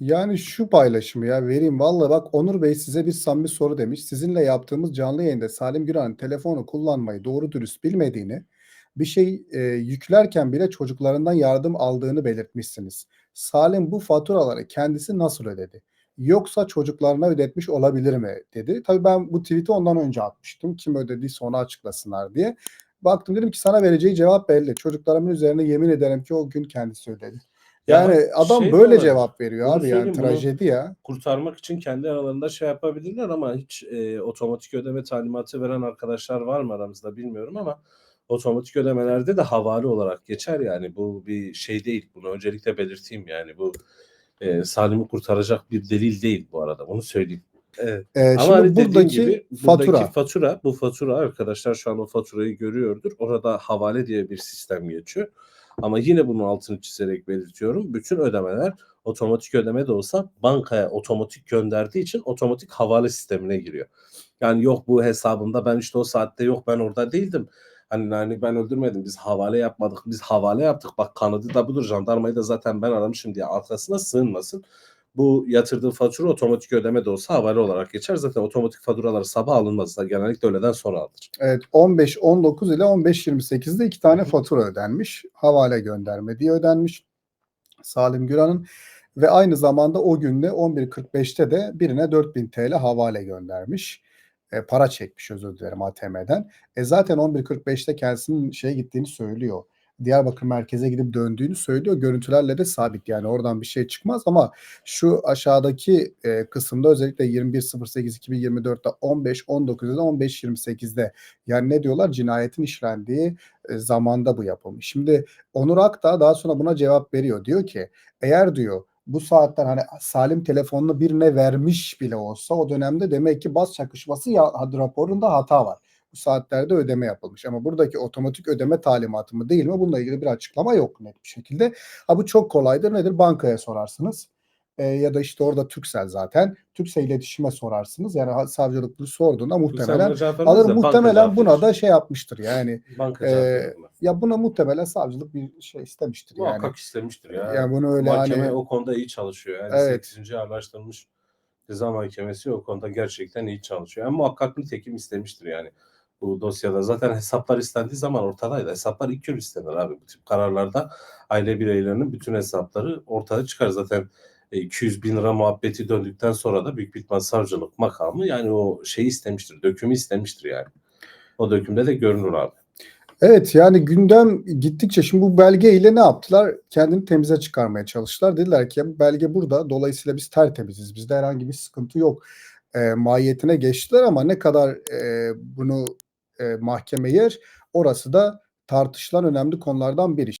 Yani şu paylaşımı ya vereyim. Valla bak Onur Bey size bir samimi soru demiş. Sizinle yaptığımız canlı yayında Salim Güran'ın telefonu kullanmayı doğru dürüst bilmediğini, bir şey e, yüklerken bile çocuklarından yardım aldığını belirtmişsiniz. Salim bu faturaları kendisi nasıl ödedi? Yoksa çocuklarına ödetmiş olabilir mi dedi. Tabii ben bu tweet'i ondan önce atmıştım. Kim ödediyse onu açıklasınlar diye. Baktım dedim ki sana vereceği cevap belli. Çocuklarımın üzerine yemin ederim ki o gün kendisi ödedi. Ya Yani adam şey böyle cevap veriyor abi yani trajedi ya. kurtarmak için kendi aralarında şey yapabilirler ama hiç e, otomatik ödeme talimatı veren arkadaşlar var mı aramızda bilmiyorum ama otomatik ödemelerde de havale olarak geçer yani bu bir şey değil. Bunu öncelikle belirteyim yani bu e, Salim'i kurtaracak bir delil değil bu arada bunu söyleyeyim. Evet. Ee, Ama şimdi hani buradaki gibi fatura. buradaki fatura bu fatura arkadaşlar şu an o faturayı görüyordur. Orada havale diye bir sistem geçiyor. Ama yine bunun altını çizerek belirtiyorum. Bütün ödemeler otomatik ödeme de olsa bankaya otomatik gönderdiği için otomatik havale sistemine giriyor. Yani yok bu hesabımda ben işte o saatte yok ben orada değildim. Hani, hani ben öldürmedim biz havale yapmadık biz havale yaptık bak kanadı da budur jandarmayı da zaten ben aramışım diye arkasına sığınmasın. Bu yatırdığı fatura otomatik ödeme de olsa havale olarak geçer. Zaten otomatik faturalar sabah alınmaz. Genellikle öğleden sonra alınır. Evet 15-19 ile 15-28'de iki tane fatura ödenmiş. Havale gönderme diye ödenmiş. Salim Güran'ın ve aynı zamanda o günde 11.45'te de birine 4000 TL havale göndermiş. E, para çekmiş özür dilerim ATM'den. E zaten 11.45'te kendisinin şeye gittiğini söylüyor. Diyarbakır merkeze gidip döndüğünü söylüyor. Görüntülerle de sabit yani oradan bir şey çıkmaz ama şu aşağıdaki e, kısımda özellikle 21.08.2024'te 15.19'da 15.28'de yani ne diyorlar cinayetin işlendiği e, zamanda bu yapılmış. Şimdi Onur Akdağ daha sonra buna cevap veriyor. Diyor ki eğer diyor bu saatten hani Salim telefonunu birine vermiş bile olsa o dönemde demek ki bas çakışması ya, raporunda hata var. Bu saatlerde ödeme yapılmış. Ama buradaki otomatik ödeme talimatı mı değil mi? Bununla ilgili bir açıklama yok net bir şekilde. Ha bu çok kolaydır. Nedir? Bankaya sorarsınız. E, ya da işte orada Türksel zaten. Türksel iletişime sorarsınız. Yani ha- savcılık bunu sorduğunda muhtemelen alır. Muhtemelen buna da şey yapmıştır yani. banka e. Ya buna muhtemelen savcılık bir şey istemiştir yani. Muhakkak istemiştir ya. Yani bunu öyle Mahkeme hani o konuda iyi çalışıyor. Yani Evet. 8. Ağırlaştırılmış Ceza Mahkemesi o konuda gerçekten iyi çalışıyor. Yani muhakkak nitekim istemiştir yani bu dosyada. Zaten hesaplar istendiği zaman ortadaydı. Hesaplar ilk gün istenir abi. Bu tip kararlarda aile bireylerinin bütün hesapları ortaya çıkar. Zaten e, 200 bin lira muhabbeti döndükten sonra da büyük bir ihtimal savcılık makamı yani o şeyi istemiştir. Dökümü istemiştir yani. O dökümde de görünür abi. Evet yani gündem gittikçe şimdi bu belgeyle ne yaptılar? Kendini temize çıkarmaya çalıştılar. Dediler ki bu belge burada dolayısıyla biz tertemiziz. Bizde herhangi bir sıkıntı yok. E, mahiyetine geçtiler ama ne kadar e, bunu e, mahkeme yer orası da tartışılan önemli konulardan biri.